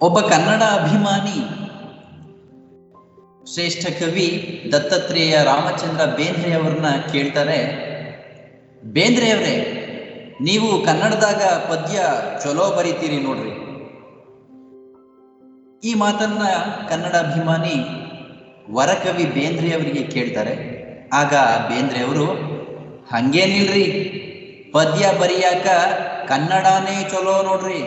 ಒಬ್ಬ ಕನ್ನಡ ಅಭಿಮಾನಿ, ಶ್ರೇಷ್ಠ ಕವಿ ದತ್ತಾತ್ರೇಯ ರಾಮಚಂದ್ರ ಬೇಂದ್ರೆ ಅವರನ್ನ ಕೇಳ್ತಾರೆ. ಬೇಂದ್ರೆ ಅವರೇ, ನೀವು ಕನ್ನಡದಾಗ ಪದ್ಯ ಚಲೋ ಬರೀತೀರಿ ನೋಡ್ರಿ. ಈ ಮಾತನ್ನ ಕನ್ನಡ ಅಭಿಮಾನಿ ವರಕವಿ ಬೇಂದ್ರೆ ಅವರಿಗೆ ಕೇಳ್ತಾರೆ. ಆಗ ಬೇಂದ್ರೆ ಅವರು, ಹಂಗೇನಿಲ್ರಿ, ಪದ್ಯ ಬರಿಯಾಕ ಕನ್ನಡನೇ ಚಲೋ ನೋಡ್ರಿ.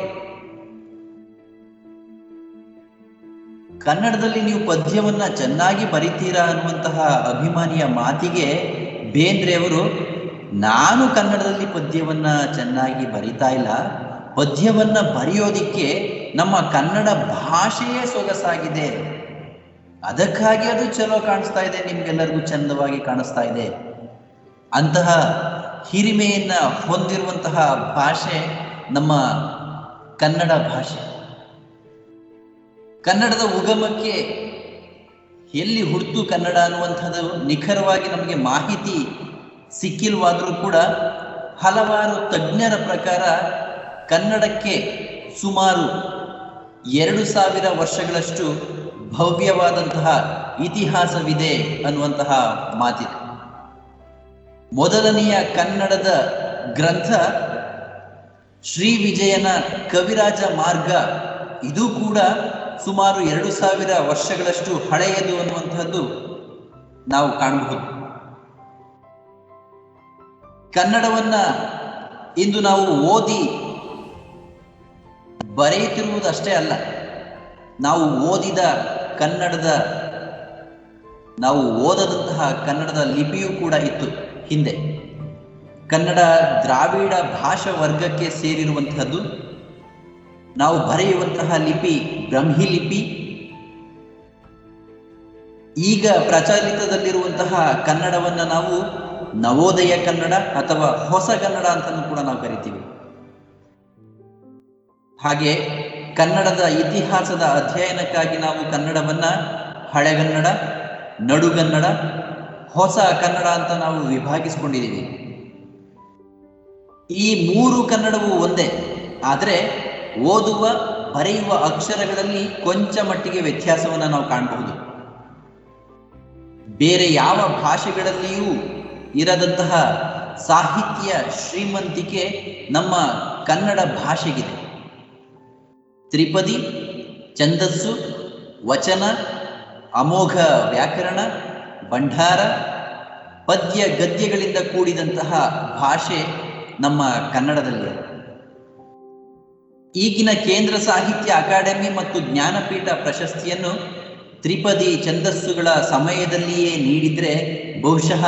ಕನ್ನಡದಲ್ಲಿ ನೀವು ಪದ್ಯವನ್ನ ಚೆನ್ನಾಗಿ ಬರಿತೀರಾ ಅನ್ನುವಂತಹ ಅಭಿಮಾನಿಯ ಮಾತಿಗೆ ಬೇಂದ್ರೆ ಅವರು, ನಾನು ಕನ್ನಡದಲ್ಲಿ ಪದ್ಯವನ್ನ ಚೆನ್ನಾಗಿ ಬರಿತಾ ಇಲ್ಲ. ಪದ್ಯವನ್ನ ಬರೆಯೋದಿಕ್ಕೆ ನಮ್ಮ ಕನ್ನಡ ಭಾಷೆಯೇ ಸೊಗಸಾಗಿದೆ. ಅದಕ್ಕಾಗಿ ಅದು ಚಲೋ ಕಾಣಿಸ್ತಾ ಇದೆ, ನಿಮ್ಗೆಲ್ಲರಿಗೂ ಚಂದವಾಗಿ ಕಾಣಿಸ್ತಾ ಇದೆ. ಅಂತಹ ಹಿರಿಮೆಯನ್ನ ಹೊಂದಿರುವಂತಹ ಭಾಷೆ ನಮ್ಮ ಕನ್ನಡ ಭಾಷೆ. ಕನ್ನಡದ ಉಗಮಕ್ಕೆ ಎಲ್ಲಿ ಹುಡ್ತು ಕನ್ನಡ ಅನ್ನುವಂಥದ್ದು ನಿಖರವಾಗಿ ನಮಗೆ ಮಾಹಿತಿ ಸಿಕ್ಕಿಲ್ವಾದರೂ ಕೂಡ ಹಲವಾರು ತಜ್ಞರ ಪ್ರಕಾರ ಕನ್ನಡಕ್ಕೆ ಸುಮಾರು ಎರಡು ಸಾವಿರ ವರ್ಷಗಳಷ್ಟು ಭವ್ಯವಾದಂತಹ ಇತಿಹಾಸವಿದೆ ಅನ್ನುವಂತಹ ಮಾತಿದೆ. ಮೊದಲನೆಯ ಕನ್ನಡದ ಗ್ರಂಥ ಶ್ರೀ ವಿಜಯನ ಕವಿರಾಜ ಮಾರ್ಗ. ಇದು ಕೂಡ ಸುಮಾರು ಎರಡು ಸಾವಿರ ವರ್ಷಗಳಷ್ಟು ಹಳೆಯದು ಅನ್ನುವಂಥದ್ದು ನಾವು ಕಾಣಬಹುದು. ಕನ್ನಡವನ್ನ ಇಂದು ನಾವು ಓದಿ ಬರೆಯುತ್ತಿರುವುದಷ್ಟೇ ಅಲ್ಲ, ನಾವು ಓದಿದ ಕನ್ನಡದ, ನಾವು ಓದದಂತಹ ಕನ್ನಡದ ಲಿಪಿಯೂ ಕೂಡ ಇತ್ತು ಹಿಂದೆ. ಕನ್ನಡ ದ್ರಾವಿಡ ಭಾಷಾ ವರ್ಗಕ್ಕೆ ಸೇರಿರುವಂತಹದ್ದು ನಾವು ಬರೆಯುವಂತಹ ಲಿಪಿ ಬ್ರಹ್ಮಿ ಲಿಪಿ. ಈಗ ಪ್ರಚಲಿತದಲ್ಲಿರುವಂತಹ ಕನ್ನಡವನ್ನ ನಾವು ನವೋದಯ ಕನ್ನಡ ಅಥವಾ ಹೊಸ ಕನ್ನಡ ಅಂತಲೂ ಕೂಡ ನಾವು ಕರಿತೀವಿ. ಹಾಗೆ ಕನ್ನಡದ ಇತಿಹಾಸದ ಅಧ್ಯಯನಕ್ಕಾಗಿ ನಾವು ಕನ್ನಡವನ್ನ ಹಳೆಗನ್ನಡ ನಡುಗನ್ನಡ ಹೊಸ ಕನ್ನಡ ಅಂತ ನಾವು ವಿಭಾಗಿಸ್ಕೊಂಡಿದ್ದೀವಿ. ಈ ಮೂರು ಕನ್ನಡವು ಒಂದೇ, ಆದರೆ ಓದುವ, ಬರೆಯುವ ಅಕ್ಷರಗಳಲ್ಲಿ ಕೊಂಚ ಮಟ್ಟಿಗೆ ವ್ಯತ್ಯಾಸವನ್ನು ನಾವು ಕಾಣಬಹುದು. ಬೇರೆ ಯಾವ ಭಾಷೆಗಳಲ್ಲಿಯೂ ಇರದಂತಹ ಸಾಹಿತ್ಯ ಶ್ರೀಮಂತಿಕೆ ನಮ್ಮ ಕನ್ನಡ ಭಾಷೆಗಿದೆ. ತ್ರಿಪದಿ, ಛಂದಸ್ಸು, ವಚನ, ಅಮೋಘ ವ್ಯಾಕರಣ, ಭಂಡಾರ, ಪದ್ಯ ಗದ್ಯಗಳಿಂದ ಕೂಡಿದಂತಹ ಭಾಷೆ ನಮ್ಮ ಕನ್ನಡದಲ್ಲಿ ಈಗಿನ ಕೇಂದ್ರ ಸಾಹಿತ್ಯ ಅಕಾಡೆಮಿ ಮತ್ತು ಜ್ಞಾನಪೀಠ ಪ್ರಶಸ್ತಿಯನ್ನು ತ್ರಿಪದಿ ಛಂದಸ್ಸುಗಳ ಸಮಯದಲ್ಲಿಯೇ ನೀಡಿದ್ರೆ ಬಹುಶಃ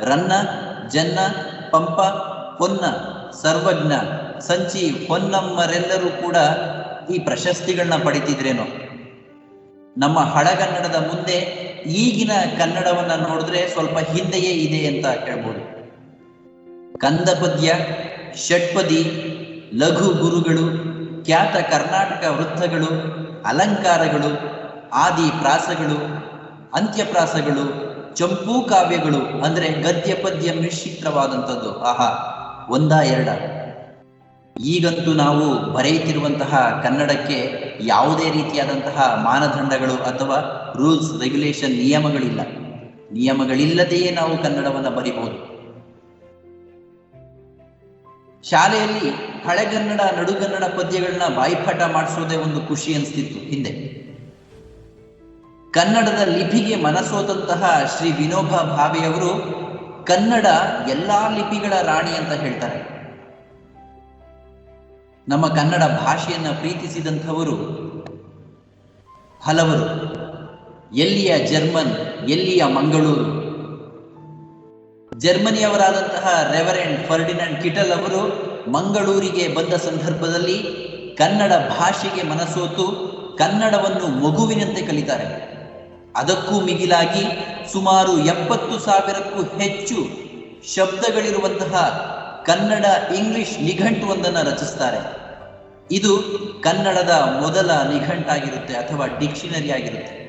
ರನ್ನ, ಜನ್ನ, ಪಂಪ ಹೊನ್ನ ಸರ್ವಜ್ಞ, ಸಂಚಿ ಹೊನ್ನಮ್ಮರೆಲ್ಲರೂ ಕೂಡ ಈ ಪ್ರಶಸ್ತಿಗಳನ್ನ ಪಡಿತಿದ್ರೇನೋ. ನಮ್ಮ ಹಳಗನ್ನಡದ ಮುಂದೆ ಈಗಿನ ಕನ್ನಡವನ್ನ ನೋಡಿದ್ರೆ ಸ್ವಲ್ಪ ಹಿಂದೆಯೇ ಇದೆ ಅಂತ ಕೇಳ್ಬೋದು ಕಂದಪದ್ಯ, ಷಟ್ಪದಿ, ಲಘು ಗುರುಗಳು ಖ್ಯಾತ ಕರ್ನಾಟಕ ವೃತ್ತಗಳು, ಅಲಂಕಾರಗಳು, ಆದಿ ಪ್ರಾಸಗಳು, ಅಂತ್ಯಪ್ರಾಸಗಳು, ಚಂಪೂ ಕಾವ್ಯಗಳು ಅಂದ್ರೆ ಗದ್ಯ ಪದ್ಯ ಮಿಶ್ರಿತವಾದಂಥದ್ದು. ಆಹಾ, ಒಂದ ಎರಡ. ಈಗಂತೂ ನಾವು ಬರೆಯುತ್ತಿರುವಂತಹ ಕನ್ನಡಕ್ಕೆ ಯಾವುದೇ ರೀತಿಯಾದಂತಹ ಮಾನದಂಡಗಳು ಅಥವಾ ರೂಲ್ಸ್ ರೆಗ್ಯುಲೇಷನ್ ನಿಯಮಗಳಿಲ್ಲ. ನಿಯಮಗಳಿಲ್ಲದೆಯೇ ನಾವು ಕನ್ನಡವನ್ನು ಬರಿಬಹುದು. ಶಾಲೆಯಲ್ಲಿ ಹಳೆಗನ್ನಡ, ನಡುಗನ್ನಡ ಪದ್ಯಗಳನ್ನ ಬಾಯಿಪಾಠ ಮಾಡಿಸೋದೇ ಒಂದು ಖುಷಿ ಅನಿಸ್ತಿತ್ತು ಹಿಂದೆ. ಕನ್ನಡದ ಲಿಪಿಗೆ ಮನಸೋದಂತಹ ಶ್ರೀ ವಿನೋಬ ಭಾವೆಯವರು ಕನ್ನಡ ಎಲ್ಲಾ ಲಿಪಿಗಳ ರಾಣಿ ಅಂತ ಹೇಳ್ತಾರೆ. ನಮ್ಮ ಕನ್ನಡ ಭಾಷೆಯನ್ನ ಪ್ರೀತಿಸಿದಂಥವರು ಹಲವರು. ಎಲ್ಲಿಯ ಜರ್ಮನ್, ಎಲ್ಲಿಯ ಮಂಗಳೂರು. ಜರ್ಮನಿಯವರಾದಂತಹ ರೆವರೆಂಡ್ ಫರ್ಡಿನಾಂಡ್ ಕಿಟಲ್ ಅವರು ಮಂಗಳೂರಿಗೆ ಬಂದ ಸಂದರ್ಭದಲ್ಲಿ ಕನ್ನಡ ಭಾಷೆಗೆ ಮನಸೋತು ಕನ್ನಡವನ್ನು ಮಗುವಿನಂತೆ ಕಲಿತಾರೆ. ಅದಕ್ಕೂ ಮಿಗಿಲಾಗಿ ಸುಮಾರು ಎಪ್ಪತ್ತು ಸಾವಿರಕ್ಕೂ ಹೆಚ್ಚು ಶಬ್ದಗಳಿರುವಂತಹ ಕನ್ನಡ ಇಂಗ್ಲಿಷ್ ನಿಘಂಟುವೊಂದನ್ನು ರಚಿಸ್ತಾರೆ. ಇದು ಕನ್ನಡದ ಮೊದಲ ನಿಘಂಟಾಗಿರುತ್ತೆ ಅಥವಾ ಡಿಕ್ಷನರಿ ಆಗಿರುತ್ತೆ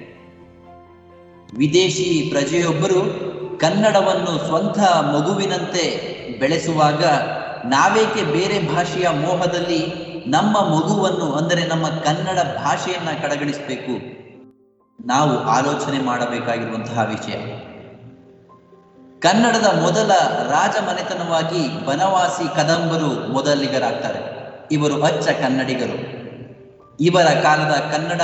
ವಿದೇಶಿ ಪ್ರಜೆಯೊಬ್ಬರು ಕನ್ನಡವನ್ನು ಸ್ವಂತ ಮಗುವಿನಂತೆ ಬೆಳೆಸುವಾಗ ನಾವೇಕೆ ಬೇರೆ ಭಾಷೆಯ ಮೋಹದಲ್ಲಿ ನಮ್ಮ ಮಗುವನ್ನು, ಅಂದರೆ ನಮ್ಮ ಕನ್ನಡ ಭಾಷೆಯನ್ನ ಕಡೆಗಣಿಸಬೇಕು? ನಾವು ಆಲೋಚನೆ ಮಾಡಬೇಕಾಗಿರುವಂತಹ ವಿಷಯ. ಕನ್ನಡದ ಮೊದಲ ರಾಜಮನೆತನವಾಗಿ ಬನವಾಸಿ ಕದಂಬರು ಮೊದಲಿಗರಾಗ್ತಾರೆ. ಇವರು ಅಚ್ಚ ಕನ್ನಡಿಗರು. ಇವರ ಕಾಲದ ಕನ್ನಡ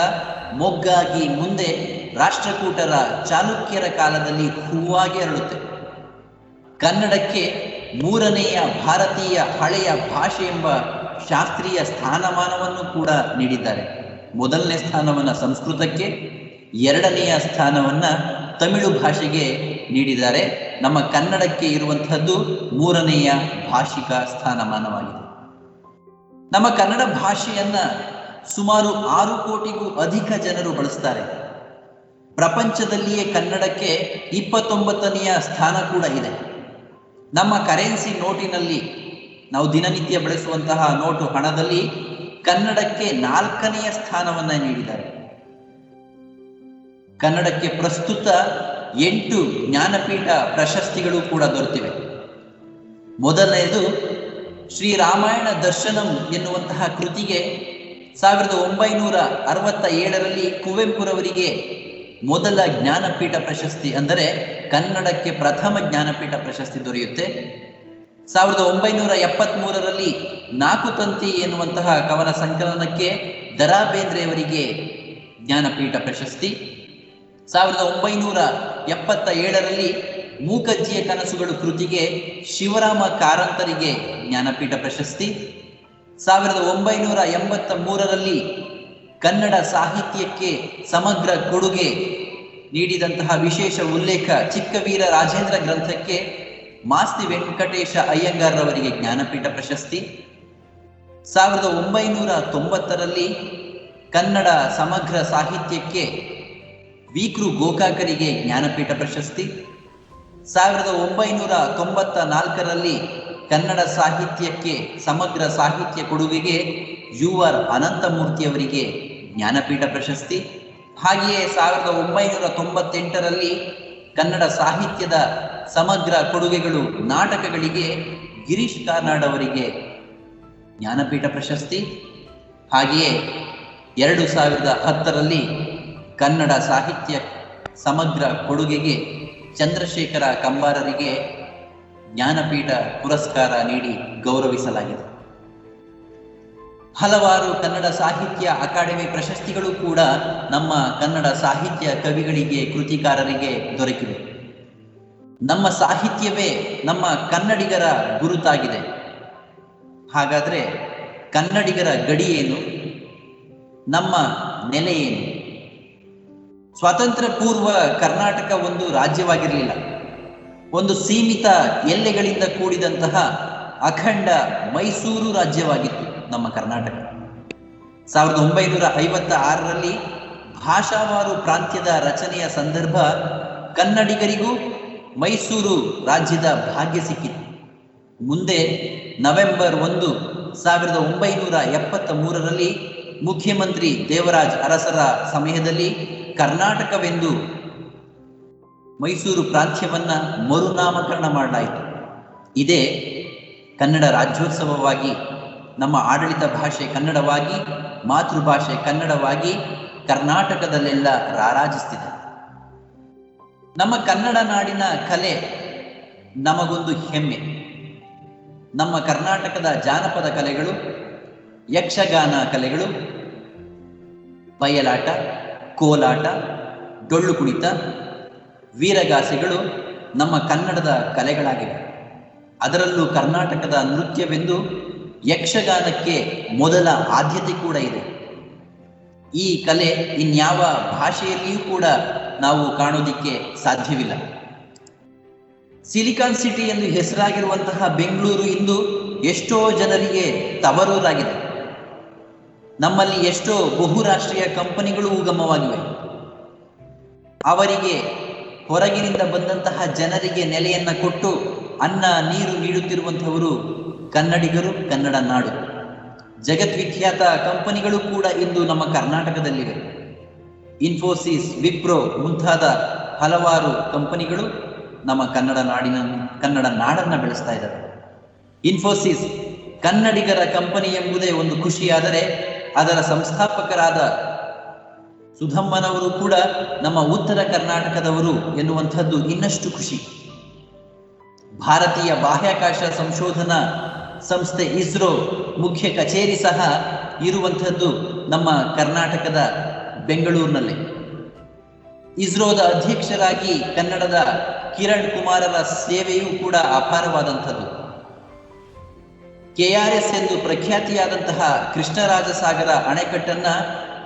ಮೊಗ್ಗಾಗಿ ಮುಂದೆ ರಾಷ್ಟ್ರಕೂಟರ ಚಾಲುಕ್ಯರ ಕಾಲದಲ್ಲಿ ಹೂವಾಗಿ ಅರಳುತ್ತೆ. ಕನ್ನಡಕ್ಕೆ ಮೂರನೆಯ ಭಾರತೀಯ ಹಳೆಯ ಭಾಷೆ ಎಂಬ ಶಾಸ್ತ್ರೀಯ ಸ್ಥಾನಮಾನವನ್ನು ಕೂಡ ನೀಡಿದ್ದಾರೆ. ಮೊದಲನೇ ಸ್ಥಾನವನ್ನ ಸಂಸ್ಕೃತಕ್ಕೆ, ಎರಡನೆಯ ಸ್ಥಾನವನ್ನ ತಮಿಳು ಭಾಷೆಗೆ ನೀಡಿದ್ದಾರೆ. ನಮ್ಮ ಕನ್ನಡಕ್ಕೆ ಇರುವಂತಹದ್ದು ಮೂರನೆಯ ಭಾಷಿಕ ಸ್ಥಾನಮಾನವಾಗಿದೆ. ನಮ್ಮ ಕನ್ನಡ ಭಾಷೆಯನ್ನ ಸುಮಾರು ಆರು ಕೋಟಿಗೂ ಅಧಿಕ ಜನರು ಬಳಸ್ತಾರೆ. ಪ್ರಪಂಚದಲ್ಲಿಯೇ ಕನ್ನಡಕ್ಕೆ ಇಪ್ಪತ್ತೊಂಬತ್ತನೆಯ ಸ್ಥಾನ ಕೂಡ ಇದೆ. ನಮ್ಮ ಕರೆನ್ಸಿ ನೋಟಿನಲ್ಲಿ ನಾವು ದಿನನಿತ್ಯ ಬಳಸುವಂತಹ ನೋಟು ಹಣದಲ್ಲಿ ಕನ್ನಡಕ್ಕೆ ನಾಲ್ಕನೆಯ ಸ್ಥಾನವನ್ನ ನೀಡಿದ್ದಾರೆ. ಕನ್ನಡಕ್ಕೆ ಪ್ರಸ್ತುತ ಎಂಟು ಜ್ಞಾನಪೀಠ ಪ್ರಶಸ್ತಿಗಳು ಕೂಡ ದೊರೆತಿವೆ. ಮೊದಲನೆಯದು ಶ್ರೀರಾಮಾಯಣ ದರ್ಶನಂ ಎನ್ನುವಂತಹ ಕೃತಿಗೆ ಸಾವಿರದ ಒಂಬೈನೂರ ಅರವತ್ತ ಏಳರಲ್ಲಿ ಕುವೆಂಪುರವರಿಗೆ ಮೊದಲ ಜ್ಞಾನಪೀಠ ಪ್ರಶಸ್ತಿ ಅಂದರೆ ಕನ್ನಡಕ್ಕೆ ಪ್ರಥಮ ಜ್ಞಾನಪೀಠ ಪ್ರಶಸ್ತಿ ದೊರೆಯುತ್ತೆ. ಸಾವಿರದ ಒಂಬೈನೂರ ಎಪ್ಪತ್ತ್ ಮೂರರಲ್ಲಿ ನಾಕು ತಂತಿ ಎನ್ನುವಂತಹ ಕವನ ಸಂಕಲನಕ್ಕೆ ದರಾ ಬೇಂದ್ರೆಯವರಿಗೆ ಜ್ಞಾನಪೀಠ ಪ್ರಶಸ್ತಿ. ಸಾವಿರದ ಒಂಬೈನೂರ ಎಪ್ಪತ್ತ ಏಳರಲ್ಲಿ ಮೂಕಜ್ಜಿಯ ಕನಸುಗಳು ಕೃತಿಗೆ ಶಿವರಾಮ ಕಾರಂತರಿಗೆ ಜ್ಞಾನಪೀಠ ಪ್ರಶಸ್ತಿ. ಸಾವಿರದ ಒಂಬೈನೂರ ಎಂಬತ್ತ ಮೂರರಲ್ಲಿ ಕನ್ನಡ ಸಾಹಿತ್ಯಕ್ಕೆ ಸಮಗ್ರ ಕೊಡುಗೆ ನೀಡಿದಂತಹ ವಿಶೇಷ ಉಲ್ಲೇಖ ಚಿಕ್ಕವೀರ ರಾಜೇಂದ್ರ ಗ್ರಂಥಕ್ಕೆ ಮಾಸ್ತಿ ವೆಂಕಟೇಶ ಅಯ್ಯಂಗಾರ್ರವರಿಗೆ ಜ್ಞಾನಪೀಠ ಪ್ರಶಸ್ತಿ. ಸಾವಿರದ ಒಂಬೈನೂರ ತೊಂಬತ್ತರಲ್ಲಿ ಕನ್ನಡ ಸಮಗ್ರ ಸಾಹಿತ್ಯಕ್ಕೆ ವಿಕೃ ಗೋಕಾಕರಿಗೆ ಜ್ಞಾನಪೀಠ ಪ್ರಶಸ್ತಿ. ಸಾವಿರದ ಒಂಬೈನೂರ ತೊಂಬತ್ತ ನಾಲ್ಕರಲ್ಲಿ ಕನ್ನಡ ಸಾಹಿತ್ಯಕ್ಕೆ ಸಮಗ್ರ ಸಾಹಿತ್ಯ ಕೊಡುಗೆಗೆ ಯು ಆರ್ ಅನಂತಮೂರ್ತಿಯವರಿಗೆ ಜ್ಞಾನಪೀಠ ಪ್ರಶಸ್ತಿ. ಹಾಗೆಯೇ ಸಾವಿರದ ಒಂಬೈನೂರ ತೊಂಬತ್ತೆಂಟರಲ್ಲಿ ಕನ್ನಡ ಸಾಹಿತ್ಯದ ಸಮಗ್ರ ಕೊಡುಗೆಗಳು ನಾಟಕಗಳಿಗೆ ಗಿರೀಶ್ ಕಾರ್ನಾಡ್ ಅವರಿಗೆ ಜ್ಞಾನಪೀಠ ಪ್ರಶಸ್ತಿ. ಹಾಗೆಯೇ ಎರಡು ಸಾವಿರದ ಹತ್ತರಲ್ಲಿ ಕನ್ನಡ ಸಾಹಿತ್ಯ ಸಮಗ್ರ ಕೊಡುಗೆಗೆ ಚಂದ್ರಶೇಖರ ಕಂಬಾರರಿಗೆ ಜ್ಞಾನಪೀಠ ಪುರಸ್ಕಾರ ನೀಡಿ ಗೌರವಿಸಲಾಗಿದೆ. ಹಲವಾರು ಕನ್ನಡ ಸಾಹಿತ್ಯ ಅಕಾಡೆಮಿ ಪ್ರಶಸ್ತಿಗಳು ಕೂಡ ನಮ್ಮ ಕನ್ನಡ ಸಾಹಿತ್ಯ ಕವಿಗಳಿಗೆ, ಕೃತಿಕಾರರಿಗೆ ದೊರಕಿವೆ. ನಮ್ಮ ಸಾಹಿತ್ಯವೇ ನಮ್ಮ ಕನ್ನಡಿಗರ ಗುರುತಾಗಿದೆ. ಹಾಗಾದ್ರೆ ಕನ್ನಡಿಗರ ಗಡಿ ಏನು? ನಮ್ಮ ನೆಲೆ ಏನು? ಸ್ವಾತಂತ್ರ್ಯ ಪೂರ್ವ ಕರ್ನಾಟಕ ಒಂದು ರಾಜ್ಯವಾಗಿರಲಿಲ್ಲ. ಒಂದು ಸೀಮಿತ ಎಲ್ಲೆಗಳಿಂದ ಕೂಡಿದಂತಹ ಅಖಂಡ ಮೈಸೂರು ರಾಜ್ಯವಾಗಿತ್ತು. ನಮ್ಮ ಕರ್ನಾಟಕ. ಸಾವಿರದ ಒಂಬೈನೂರ ಐವತ್ತ ಆರರಲ್ಲಿ ಭಾಷಾವಾರು ಪ್ರಾಂತ್ಯದ ರಚನೆಯ ಸಂದರ್ಭ ಕನ್ನಡಿಗರಿಗೂ ಮೈಸೂರು ರಾಜ್ಯದ ಭಾಗ್ಯ ಸಿಕ್ಕಿತು. ಮುಂದೆ ನವೆಂಬರ್ ಒಂದು, ಸಾವಿರದ ಒಂಬೈನೂರ ಎಪ್ಪತ್ತ ಮೂರರಲ್ಲಿ ಮುಖ್ಯಮಂತ್ರಿ ದೇವರಾಜ್ ಅರಸರ ಸಮಯದಲ್ಲಿ ಕರ್ನಾಟಕವೆಂದು ಮೈಸೂರು ಪ್ರಾಂತ್ಯವನ್ನ ಮರುನಾಮಕರಣ ಮಾಡಲಾಯಿತು. ಇದೇ ಕನ್ನಡ ರಾಜ್ಯೋತ್ಸವವಾಗಿ ನಮ್ಮ ಆಡಳಿತ ಭಾಷೆ ಕನ್ನಡವಾಗಿ, ಮಾತೃಭಾಷೆ ಕನ್ನಡವಾಗಿ ಕರ್ನಾಟಕದಲ್ಲೆಲ್ಲ ರಾರಾಜಿಸ್ತಿದೆ. ನಮ್ಮ ಕನ್ನಡ ನಾಡಿನ ಕಲೆ ನಮಗೊಂದು ಹೆಮ್ಮೆ. ನಮ್ಮ ಕರ್ನಾಟಕದ ಜಾನಪದ ಕಲೆಗಳು, ಯಕ್ಷಗಾನ ಕಲೆಗಳು, ಬಯಲಾಟ, ಕೋಲಾಟ, ಡೊಳ್ಳು ಕುಣಿತ, ವೀರಗಾಸೆಗಳು ನಮ್ಮ ಕನ್ನಡದ ಕಲೆಗಳಾಗಿವೆ. ಅದರಲ್ಲೂ ಕರ್ನಾಟಕದ ನೃತ್ಯವೆಂದು ಯಕ್ಷಗಾನಕ್ಕೆ ಮೊದಲ ಆದ್ಯತೆ ಕೂಡ ಇದೆ. ಈ ಕಲೆ ಇನ್ಯಾವ ಭಾಷೆಯಲ್ಲಿಯೂ ಕೂಡ ನಾವು ಕಾಣೋದಿಕ್ಕೆ ಸಾಧ್ಯವಿಲ್ಲ. ಸಿಲಿಕಾನ್ ಸಿಟಿ ಎಂದು ಹೆಸರಾಗಿರುವಂತಹ ಬೆಂಗಳೂರು ಇಂದು ಎಷ್ಟೋ ಜನರಿಗೆ ತವರೂರಾಗಿದೆ ನಮ್ಮಲ್ಲಿ ಎಷ್ಟೋ ಬಹುರಾಷ್ಟ್ರೀಯ ಕಂಪನಿಗಳು ಉಗಮವಾಗಿವೆ. ಅವರಿಗೆ ಹೊರಗಿನಿಂದ ಬಂದಂತಹ ಜನರಿಗೆ ನೆಲೆಯನ್ನ ಕೊಟ್ಟು ಅನ್ನ, ನೀರು ನೀಡುತ್ತಿರುವಂತಹವರು ಕನ್ನಡಿಗರು, ಕನ್ನಡ ನಾಡು. ಜಗದ್ವಿಖ್ಯಾತ ಕಂಪನಿಗಳು ಕೂಡ ಇಂದು ನಮ್ಮ ಕರ್ನಾಟಕದಲ್ಲಿವೆ. ಇನ್ಫೋಸಿಸ್ ವಿಪ್ರೋ ಮುಂತಾದ ಹಲವಾರು ಕಂಪನಿಗಳು ನಮ್ಮ ಕನ್ನಡ ನಾಡಿನ, ಕನ್ನಡ ನಾಡನ್ನ ಬೆಳೆಸ್ತಾ ಇದ್ದಾರೆ. ಇನ್ಫೋಸಿಸ್ ಕನ್ನಡಿಗರ ಕಂಪನಿ ಎಂಬುದೇ ಒಂದು ಖುಷಿಯಾದರೆ ಅದರ ಸಂಸ್ಥಾಪಕರಾದ ಸುಧಮ್ಮನವರು ಕೂಡ ನಮ್ಮ ಉತ್ತರ ಕರ್ನಾಟಕದವರು ಎನ್ನುವಂಥದ್ದು ಇನ್ನಷ್ಟು ಖುಷಿ. ಭಾರತೀಯ ಬಾಹ್ಯಾಕಾಶ ಸಂಶೋಧನಾ ಸಂಸ್ಥೆ ಇಸ್ರೋ ಮುಖ್ಯ ಕಚೇರಿ ಸಹ ಇರುವಂತಹದ್ದು ನಮ್ಮ ಕರ್ನಾಟಕದ ಬೆಂಗಳೂರಿನಲ್ಲಿ. ಇಸ್ರೋದ ಅಧ್ಯಕ್ಷರಾಗಿ ಕನ್ನಡದ ಕಿರಣ್ ಕುಮಾರರ ಸೇವೆಯೂ ಕೂಡ ಅಪಾರವಾದಂಥದ್ದು. ಕೆಆರ್ಎಸ್ ಎಂದು ಪ್ರಖ್ಯಾತಿಯಾದಂತಹ ಕೃಷ್ಣರಾಜಸಾಗರ ಅಣೆಕಟ್ಟನ್ನ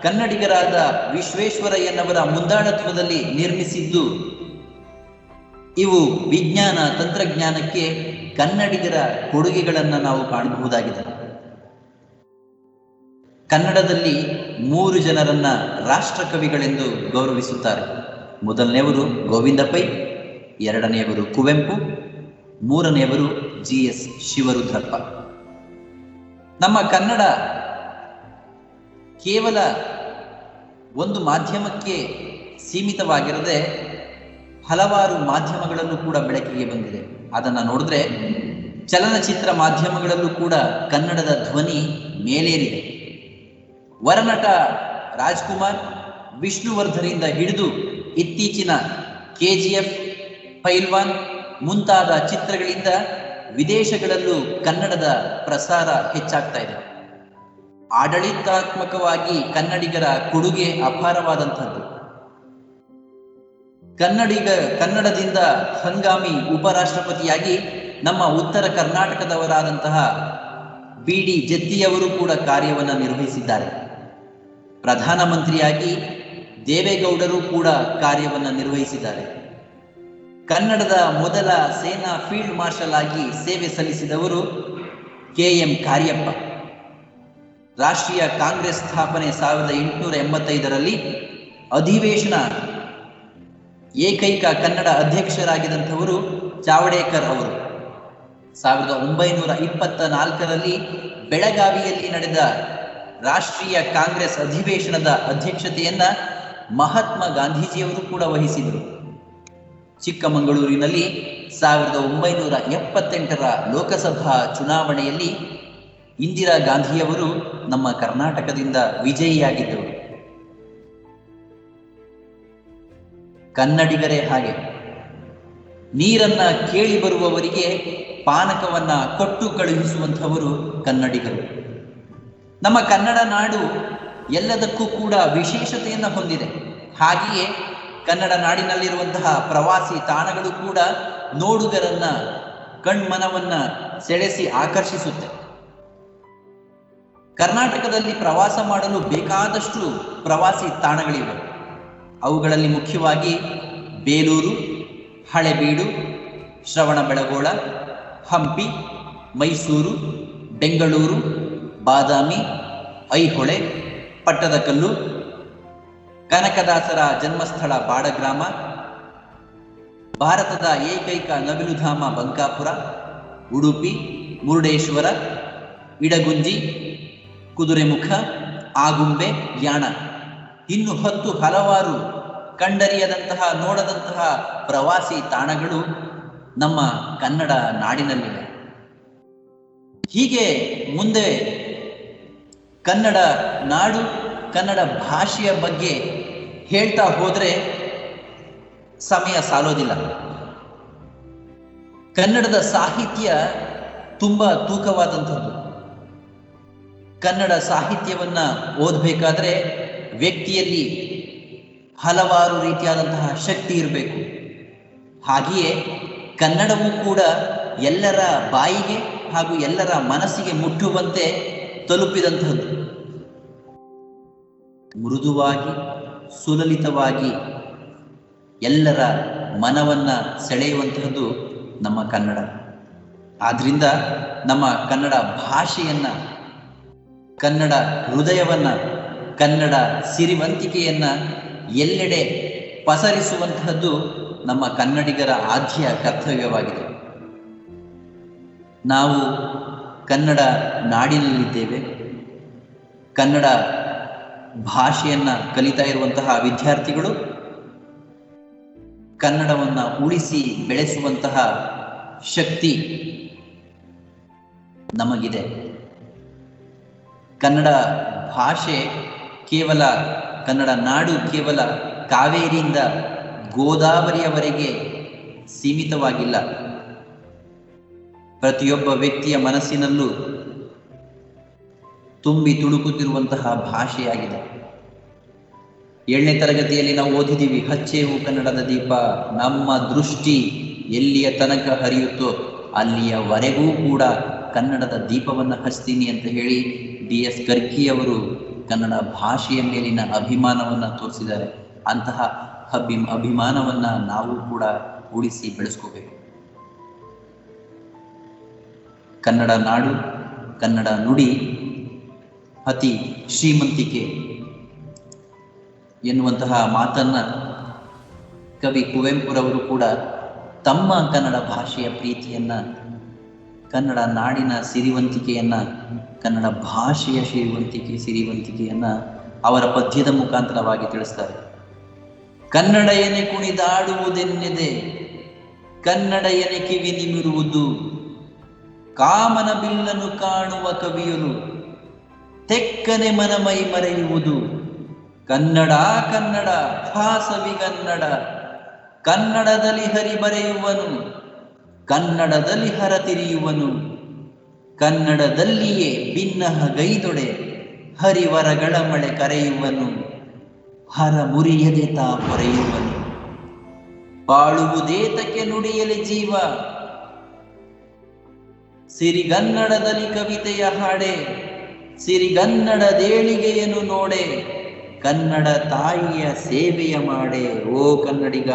ಕನ್ನಡಿಗರಾದ ವಿಶ್ವೇಶ್ವರಯ್ಯನವರ ಮುಂದಾಳತ್ವದಲ್ಲಿ ನಿರ್ಮಿಸಿದ್ದು, ಇವು ವಿಜ್ಞಾನ ತಂತ್ರಜ್ಞಾನಕ್ಕೆ ಕನ್ನಡಿಗರ ಕೊಡುಗೆಗಳನ್ನು ನಾವು ಕಾಣಬಹುದಾಗಿದೆ. ಕನ್ನಡದಲ್ಲಿ ಮೂರು ಜನರನ್ನ ರಾಷ್ಟ್ರಕವಿಗಳೆಂದು ಗೌರವಿಸುತ್ತಾರೆ. ಮೊದಲನೆಯವರು ಗೋವಿಂದ ಪೈ ಎರಡನೆಯವರು ಕುವೆಂಪು, ಮೂರನೆಯವರು ಜಿ ಎಸ್ ಶಿವರುದ್ರಪ್ಪ. ನಮ್ಮ ಕನ್ನಡ ಕೇವಲ ಒಂದು ಮಾಧ್ಯಮಕ್ಕೆ ಸೀಮಿತವಾಗಿರದೆ ಹಲವಾರು ಮಾಧ್ಯಮಗಳನ್ನು ಕೂಡ ಬೆಳಕಿಗೆ ಬಂದಿದೆ. ಅದನ್ನ ನೋಡಿದ್ರೆ ಚಲನಚಿತ್ರ ಮಾಧ್ಯಮಗಳಲ್ಲೂ ಕೂಡ ಕನ್ನಡದ ಧ್ವನಿ ಮೇಲೇರಿದೆ. ವರನಟ ರಾಜ್ಕುಮಾರ್ ವಿಷ್ಣುವರ್ಧನಿಂದ ಹಿಡಿದು ಇತ್ತೀಚಿನ ಕೆಜಿಎಫ್, ಪೈಲ್ವಾನ್ ಮುಂತಾದ ಚಿತ್ರಗಳಿಂದ ವಿದೇಶಗಳಲ್ಲೂ ಕನ್ನಡದ ಪ್ರಸಾರ ಹೆಚ್ಚಾಗ್ತಾ ಇದೆ. ಆಡಳಿತಾತ್ಮಕವಾಗಿ ಕನ್ನಡಿಗರ ಕೊಡುಗೆ ಅಪಾರವಾದಂಥದ್ದು. ಕನ್ನಡಿಗ, ಕನ್ನಡದಿಂದ ಹಂಗಾಮಿ ಉಪರಾಷ್ಟ್ರಪತಿಯಾಗಿ ನಮ್ಮ ಉತ್ತರ ಕರ್ನಾಟಕದವರಾದಂತಹ ಬಿ ಡಿ ಜತ್ತಿಯವರು ಕೂಡ ಕಾರ್ಯವನ್ನು ನಿರ್ವಹಿಸಿದ್ದಾರೆ. ಪ್ರಧಾನಮಂತ್ರಿಯಾಗಿ ದೇವೇಗೌಡರು ಕೂಡ ಕಾರ್ಯವನ್ನು ನಿರ್ವಹಿಸಿದ್ದಾರೆ. ಕನ್ನಡದ ಮೊದಲ ಸೇನಾ ಫೀಲ್ಡ್ ಮಾರ್ಷಲ್ ಆಗಿ ಸೇವೆ ಸಲ್ಲಿಸಿದವರು ಕೆ ಎಂ ಕಾರ್ಯಪ್ಪ. ರಾಷ್ಟ್ರೀಯ ಕಾಂಗ್ರೆಸ್ ಸ್ಥಾಪನೆ ಸಾವಿರದ ಎಂಟುನೂರ ಎಂಬತ್ತೈದರಲ್ಲಿ ಅಧಿವೇಶನ ಏಕೈಕ ಕನ್ನಡ ಅಧ್ಯಕ್ಷರಾಗಿದ್ದಂಥವರು ಚಾವಡೇಕರ್ ಅವರು. ಸಾವಿರದ ಒಂಬೈನೂರ ಇಪ್ಪತ್ತ ನಾಲ್ಕರಲ್ಲಿ ಬೆಳಗಾವಿಯಲ್ಲಿ ನಡೆದ ರಾಷ್ಟ್ರೀಯ ಕಾಂಗ್ರೆಸ್ ಅಧಿವೇಶನದ ಅಧ್ಯಕ್ಷತೆಯನ್ನ ಮಹಾತ್ಮ ಗಾಂಧೀಜಿಯವರು ಕೂಡ ವಹಿಸಿದರು ಚಿಕ್ಕಮಗಳೂರಿನಲ್ಲಿ ಸಾವಿರದ ಒಂಬೈನೂರ ಎಪ್ಪತ್ತೆಂಟರ ಲೋಕಸಭಾ ಚುನಾವಣೆಯಲ್ಲಿ ಇಂದಿರಾ ಗಾಂಧಿಯವರು ನಮ್ಮ ಕರ್ನಾಟಕದಿಂದ ವಿಜಯಿಯಾಗಿದ್ದರು. ಕನ್ನಡಿಗರೇ ಹಾಗೆ. ನೀರನ್ನ ಕೇಳಿ ಬರುವವರಿಗೆ ಪಾನಕವನ್ನ ಕೊಟ್ಟು ಕಳುಹಿಸುವಂಥವರು ಕನ್ನಡಿಗರು. ನಮ್ಮ ಕನ್ನಡ ನಾಡು ಎಲ್ಲದಕ್ಕೂ ಕೂಡ ವಿಶೇಷತೆಯನ್ನು ಹೊಂದಿದೆ. ಹಾಗೆಯೇ ಕನ್ನಡ ನಾಡಿನಲ್ಲಿರುವಂತಹ ಪ್ರವಾಸಿ ತಾಣಗಳು ಕೂಡ ನೋಡುಗರನ್ನ, ಕಣ್ಮನವನ್ನ ಸೆಳೆಸಿ ಆಕರ್ಷಿಸುತ್ತೆ. ಕರ್ನಾಟಕದಲ್ಲಿ ಪ್ರವಾಸ ಮಾಡಲು ಬೇಕಾದಷ್ಟು ಪ್ರವಾಸಿ ತಾಣಗಳಿವೆ. ಅವುಗಳಲ್ಲಿ ಮುಖ್ಯವಾಗಿ ಬೇಲೂರು, ಹಳೆಬೀಡು ಶ್ರವಣಬೆಳಗೊಳ ಹಂಪಿ, ಮೈಸೂರು, ಬೆಂಗಳೂರು, ಬಾದಾಮಿ, ಐಹೊಳೆ, ಪಟ್ಟದಕಲ್ಲು, ಕನಕದಾಸರ ಜನ್ಮಸ್ಥಳ ಬಾಡಗ್ರಾಮ, ಭಾರತದ ಏಕೈಕ ನವಿಲುಧಾಮ ಬಂಕಾಪುರ, ಉಡುಪಿ, ಮುರುಡೇಶ್ವರ, ಇಡಗುಂಜಿ, ಕುದುರೆಮುಖ, ಆಗುಂಬೆ, ಯಾಣ. ಇನ್ನು ಹತ್ತು ಹಲವಾರು ಕಂಡರಿಯದಂತಹ, ನೋಡದಂತಹ ಪ್ರವಾಸಿ ತಾಣಗಳು ನಮ್ಮ ಕನ್ನಡ ನಾಡಿನಲ್ಲಿವೆ. ಹೀಗೆ ಮುಂದೆ ಕನ್ನಡ ನಾಡು, ಕನ್ನಡ ಭಾಷೆಯ ಬಗ್ಗೆ ಹೇಳ್ತಾ ಹೋದ್ರೆ ಸಮಯ ಸಾಲೋದಿಲ್ಲ. ಕನ್ನಡದ ಸಾಹಿತ್ಯ ತುಂಬಾ ತೂಕವಾದಂಥದ್ದು ಕನ್ನಡ ಸಾಹಿತ್ಯವನ್ನ ಓದಬೇಕಾದ್ರೆ ವ್ಯಕ್ತಿಯಲ್ಲಿ ಹಲವಾರು ರೀತಿಯಾದಂತಹ ಶಕ್ತಿ ಇರಬೇಕು. ಹಾಗೆಯೇ ಕನ್ನಡವೂ ಕೂಡ ಎಲ್ಲರ ಬಾಯಿಗೆ ಹಾಗೂ ಎಲ್ಲರ ಮನಸ್ಸಿಗೆ ಮುಟ್ಟುವಂತೆ ತಲುಪಿದಂತಹದ್ದು ಮೃದುವಾಗಿ, ಸುಲಲಿತವಾಗಿ ಎಲ್ಲರ ಮನವನ್ನ ಸೆಳೆಯುವಂತಹದ್ದು ನಮ್ಮ ಕನ್ನಡ. ಆದ್ರಿಂದ ನಮ್ಮ ಕನ್ನಡ ಭಾಷೆಯನ್ನ, ಕನ್ನಡ ಹೃದಯವನ್ನ ಕನ್ನಡ ಸಿರಿವಂತಿಕೆಯನ್ನು ಎಲ್ಲೆಡೆ ಪಸರಿಸುವಂತಹದ್ದು ನಮ್ಮ ಕನ್ನಡಿಗರ ಆದ್ಯ ಕರ್ತವ್ಯವಾಗಿದೆ. ನಾವು ಕನ್ನಡ ನಾಡಿನಲ್ಲಿದ್ದೇವೆ. ಕನ್ನಡ ಭಾಷೆಯನ್ನ ಕಲಿತಾ ಇರುವಂತಹ ವಿದ್ಯಾರ್ಥಿಗಳು, ಕನ್ನಡವನ್ನ ಉಳಿಸಿ ಬೆಳೆಸುವಂತಹ ಶಕ್ತಿ ನಮಗಿದೆ. ಕನ್ನಡ ಭಾಷೆ ಕೇವಲ ಕನ್ನಡ ನಾಡು ಕೇವಲ ಕಾವೇರಿಯಿಂದ ಗೋದಾವರಿಯವರೆಗೆ ಸೀಮಿತವಾಗಿಲ್ಲ. ಪ್ರತಿಯೊಬ್ಬ ವ್ಯಕ್ತಿಯ ಮನಸ್ಸಿನಲ್ಲೂ ತುಂಬಿ ತುಳುಕುತ್ತಿರುವಂತಹ ಭಾಷೆಯಾಗಿದೆ. ಏಳನೇ ತರಗತಿಯಲ್ಲಿ ನಾವು ಓದಿದ್ದೀವಿ ಹಚ್ಚೇವು ಕನ್ನಡದ ದೀಪ, ನಮ್ಮ ದೃಷ್ಟಿ ಎಲ್ಲಿಯ ತನಕ ಹರಿಯುತ್ತೋ ಅಲ್ಲಿಯವರೆಗೂ ಕೂಡ ಕನ್ನಡದ ದೀಪವನ್ನು ಹಚ್ತೀನಿ ಅಂತ ಹೇಳಿ ಡಿ ಎಸ್ ಕರ್ಕಿಯವರು ಕನ್ನಡ ಭಾಷೆಯ ಮೇಲಿನ ಅಭಿಮಾನವನ್ನ ತೋರಿಸಿದ್ದಾರೆ. ಅಂತಹ ಅಭಿ ಅಭಿಮಾನವನ್ನ ನಾವು ಕೂಡ ಉಳಿಸಿ ಬೆಳೆಸ್ಕೋಬೇಕು. ಕನ್ನಡ ನಾಡು, ಕನ್ನಡ ನುಡಿ, ಅತಿ ಶ್ರೀಮಂತಿಕೆ ಎನ್ನುವಂತಹ ಮಾತನ್ನ ಕವಿ ಕುವೆಂಪುರವರು ಕೂಡ ತಮ್ಮ ಕನ್ನಡ ಭಾಷೆಯ ಪ್ರೀತಿಯನ್ನ ಕನ್ನಡ ನಾಡಿನ ಸಿರಿವಂತಿಕೆಯನ್ನ, ಕನ್ನಡ ಭಾಷೆಯ ಸಿರಿವಂತಿಕೆ, ಸಿರಿವಂತಿಕೆಯನ್ನ ಅವರ ಪದ್ಯದ ಮುಖಾಂತರವಾಗಿ ತಿಳಿಸ್ತಾರೆ. ಕನ್ನಡ ಎನೆ ಕುಣಿದಾಡುವುದೆನ್ನೆದೆ, ಕನ್ನಡ ಎನೆ ಕಿವಿ ನಿಮಿರುವುದು, ಕಾಮನ ಬಿಲ್ಲನು ಕಾಣುವ ಕವಿಯರು, ತೆಕ್ಕನೆ ಮನಮೈ ಮರೆಯುವುದು, ಕನ್ನಡ ಕನ್ನಡ ಹಾಸವಿಗನ್ನಡ ಕನ್ನಡದಲ್ಲಿ ಹರಿ ಬರೆಯುವನು ಕನ್ನಡದಲ್ಲಿ ಹರತಿರಿಯುವನು. ಕನ್ನಡದಲ್ಲಿಯೇ ಭಿನ್ನಹ ಗೈದೊಡೆ, ಹರಿವರಗಳ ಮಳೆ ಕರೆಯುವನು. ಹರ ಮುರಿಯದೆ ತಾ ಪೊರೆಯುವನು. ಬಾಳುವುದೇತಕ್ಕೆ ನುಡಿಯಲಿ ಜೀವ. ಸಿರಿಗನ್ನಡದಲ್ಲಿ ಕವಿತೆಯ ಹಾಡೆ, ಸಿರಿಗನ್ನಡ ದೇಳಿಗೆಯನ್ನು ನೋಡೆ. ಕನ್ನಡ ತಾಯಿಯ ಸೇವೆಯ ಮಾಡೆ, ಓ ಕನ್ನಡಿಗ.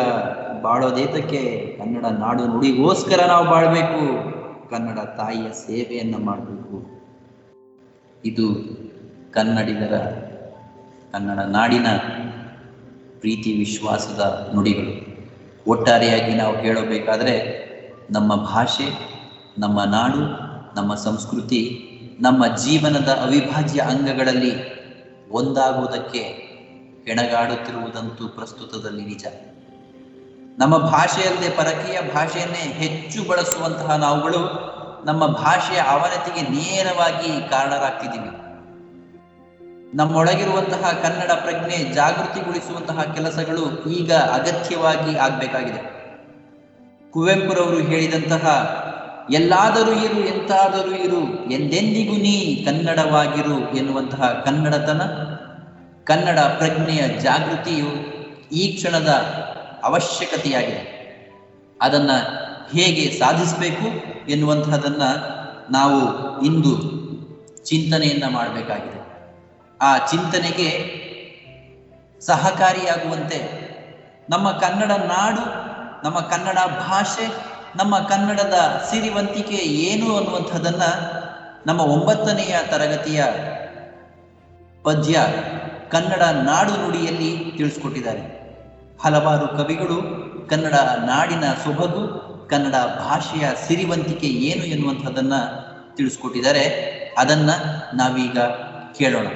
ಬಾಳೋದೇತಕ್ಕೆ ಕನ್ನಡ ನಾಡು ನುಡಿಗೋಸ್ಕರ ನಾವು ಬಾಳ್ಬೇಕು. ಕನ್ನಡ ತಾಯಿಯ ಸೇವೆಯನ್ನ ಮಾಡಬೇಕು. ಇದು ಕನ್ನಡಿಗರ, ಕನ್ನಡ ನಾಡಿನ ಪ್ರೀತಿ ವಿಶ್ವಾಸದ ನುಡಿಗಳು. ಒಟ್ಟಾರೆಯಾಗಿ ನಾವು ಹೇಳಬೇಕಾದ್ರೆ, ನಮ್ಮ ಭಾಷೆ, ನಮ್ಮ ನಾಡು, ನಮ್ಮ ಸಂಸ್ಕೃತಿ, ನಮ್ಮ ಜೀವನದ ಅವಿಭಾಜ್ಯ ಅಂಗಗಳಲ್ಲಿ ಒಂದಾಗುವುದಕ್ಕೆ ಹೆಣಗಾಡುತ್ತಿರುವುದಂತೂ ಪ್ರಸ್ತುತದಲ್ಲಿ ನಿಜ. ನಮ್ಮ ಭಾಷೆಯಲ್ಲದೆ ಪರಕೀಯ ಭಾಷೆಯನ್ನೇ ಹೆಚ್ಚು ಬಳಸುವಂತಹ ನಾವುಗಳು ನಮ್ಮ ಭಾಷೆಯ ಅವನತಿಗೆ ನೇರವಾಗಿ ಕಾರಣರಾಗ್ತಿದ್ದೀವಿ. ನಮ್ಮೊಳಗಿರುವಂತಹ ಕನ್ನಡ ಪ್ರಜ್ಞೆ ಜಾಗೃತಿಗೊಳಿಸುವಂತಹ ಕೆಲಸಗಳು ಈಗ ಅಗತ್ಯವಾಗಿ ಆಗ್ಬೇಕಾಗಿದೆ. ಕುವೆಂಪುರವರು ಹೇಳಿದಂತಹ, ಎಲ್ಲಾದರೂ ಇರು, ಎಂತಾದರೂ ಇರು, ಎಂದೆಂದಿಗೂ ನೀ ಕನ್ನಡವಾಗಿರು ಎನ್ನುವಂತಹ ಕನ್ನಡತನ, ಕನ್ನಡ ಪ್ರಜ್ಞೆಯ ಜಾಗೃತಿಯು ಈ ಕ್ಷಣದ ಅವಶ್ಯಕತೆಯಾಗಿದೆ. ಅದನ್ನ ಹೇಗೆ ಸಾಧಿಸಬೇಕು ಎನ್ನುವಂತಹದನ್ನ ನಾವು ಇಂದು ಚಿಂತನೆಯನ್ನ ಮಾಡಬೇಕಾಗಿದೆ. ಆ ಚಿಂತನೆಗೆ ಸಹಕಾರಿಯಾಗುವಂತೆ ನಮ್ಮ ಕನ್ನಡ ನಾಡು, ನಮ್ಮ ಕನ್ನಡ ಭಾಷೆ, ನಮ್ಮ ಕನ್ನಡದ ಸಿರಿವಂತಿಕೆ ಏನು ಅನ್ನುವಂಥದ್ದನ್ನ ನಮ್ಮ ಒಂಬತ್ತನೆಯ ತರಗತಿಯ ಪದ್ಯ ಕನ್ನಡ ನಾಡು ನುಡಿಯಲ್ಲಿ ತಿಳಿಸ್ಕೊಟ್ಟಿದ್ದಾರೆ. ಹಲವಾರು ಕವಿಗಳು ಕನ್ನಡ ನಾಡಿನ ಸೊಬಗು ಕನ್ನಡ ಭಾಷೆಯ ಸಿರಿವಂತಿಕೆ ಏನು ಎನ್ನುವಂಥದ್ದನ್ನ ತಿಳಿಸ್ಕೊಟ್ಟಿದ್ದಾರೆ. ಅದನ್ನ ನಾವೀಗ ಕೇಳೋಣ.